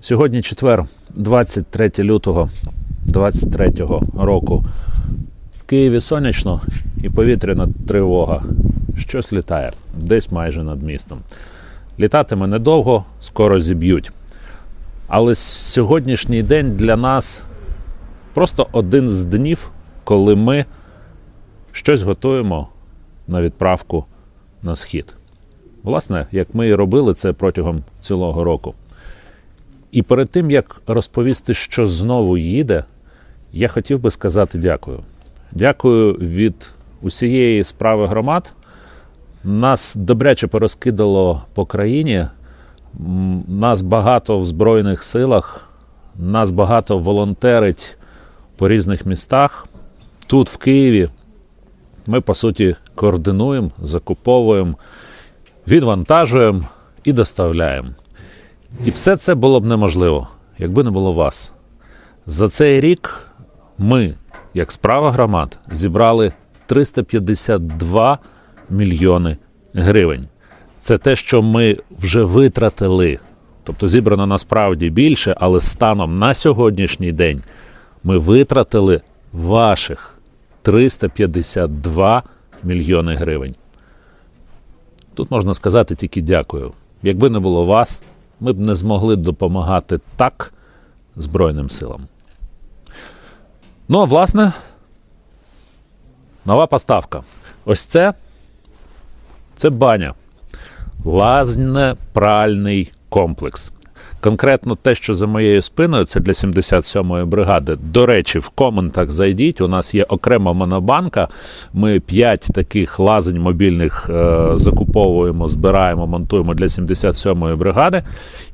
Сьогодні четвер, 23 лютого 23 року. В Києві сонячно і повітряна тривога. Щось літає десь майже над містом. Літатиме недовго, скоро зіб'ють. Але сьогоднішній день для нас просто один з днів, коли ми щось готуємо на відправку на схід. Власне, як ми і робили це протягом цілого року. І перед тим як розповісти, що знову їде, я хотів би сказати дякую. Дякую від усієї справи громад. Нас добряче порозкидало по країні. Нас багато в Збройних силах, нас багато волонтерить по різних містах. Тут, в Києві, ми, по суті, координуємо, закуповуємо, відвантажуємо і доставляємо. І все це було б неможливо, якби не було вас. За цей рік ми, як справа громад, зібрали 352 мільйони гривень. Це те, що ми вже витратили. Тобто зібрано насправді більше, але станом на сьогоднішній день ми витратили ваших 352 мільйони гривень. Тут можна сказати тільки дякую. Якби не було вас, ми б не змогли допомагати так Збройним силам. Ну, а власне, нова поставка. Ось це це баня. Лазне-пральний комплекс. Конкретно те, що за моєю спиною, це для 77-ї бригади. До речі, в коментах зайдіть. У нас є окрема монобанка. Ми 5 таких лазень мобільних е, закуповуємо, збираємо, монтуємо для 77-ї бригади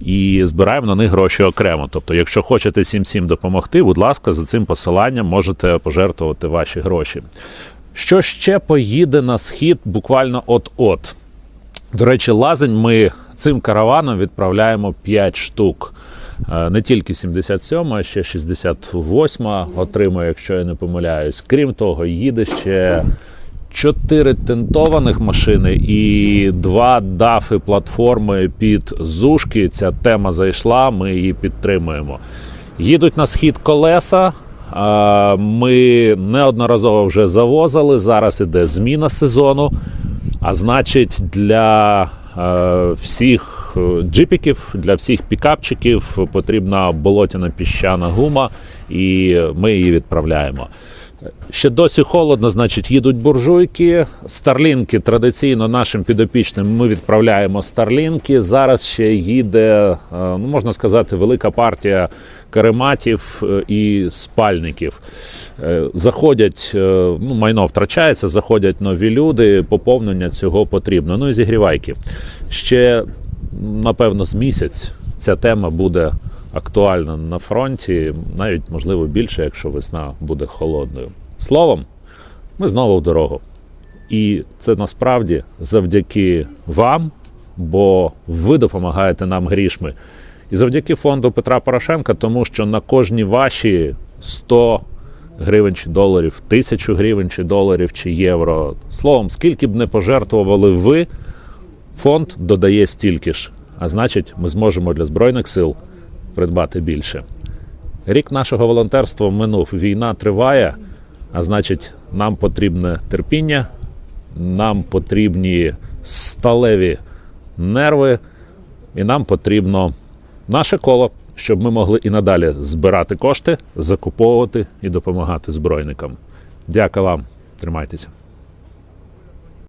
і збираємо на них гроші окремо. Тобто, якщо хочете 7-7 допомогти, будь ласка, за цим посиланням можете пожертвувати ваші гроші. Що ще поїде на схід буквально от-от? До речі, лазень ми цим караваном відправляємо 5 штук. Е, Не тільки 77, а ще 68 отримує, якщо я не помиляюсь. Крім того, їде ще 4 тентованих машини і 2 дафи платформи під зушки. Ця тема зайшла, ми її підтримуємо. Їдуть на схід колеса. Е, Ми неодноразово вже завозили. Зараз іде зміна сезону. А значить, для всіх е, джипіків, для всіх пікапчиків потрібна болотяна піщана гума, і ми її відправляємо. Ще досі холодно, значить, їдуть буржуйки. Старлінки традиційно нашим підопічним ми відправляємо старлінки. Зараз ще їде, е, ну можна сказати, велика партія карематів е, і спальників. Е, Заходять, ну, майно втрачається, заходять нові люди, поповнення цього потрібно. Ну і зігрівайки. Ще, напевно, з місяць ця тема буде актуальна на фронті, навіть можливо більше, якщо весна буде холодною. Словом, ми знову в дорогу. І це насправді завдяки вам, бо ви допомагаєте нам грішми. І завдяки фонду Петра Порошенка, тому що на кожні ваші 100 гривень чи доларів, 1000 гривень чи доларів чи євро. Словом, скільки б не пожертвували ви, фонд додає стільки ж. А значить, ми зможемо для Збройних сил придбати більше. Рік нашого волонтерства минув. Війна триває, а значить, нам потрібне терпіння, нам потрібні сталеві нерви, і нам потрібно наше коло, щоб ми могли і надалі збирати кошти, закуповувати і допомагати збройникам. Дякую вам, тримайтеся.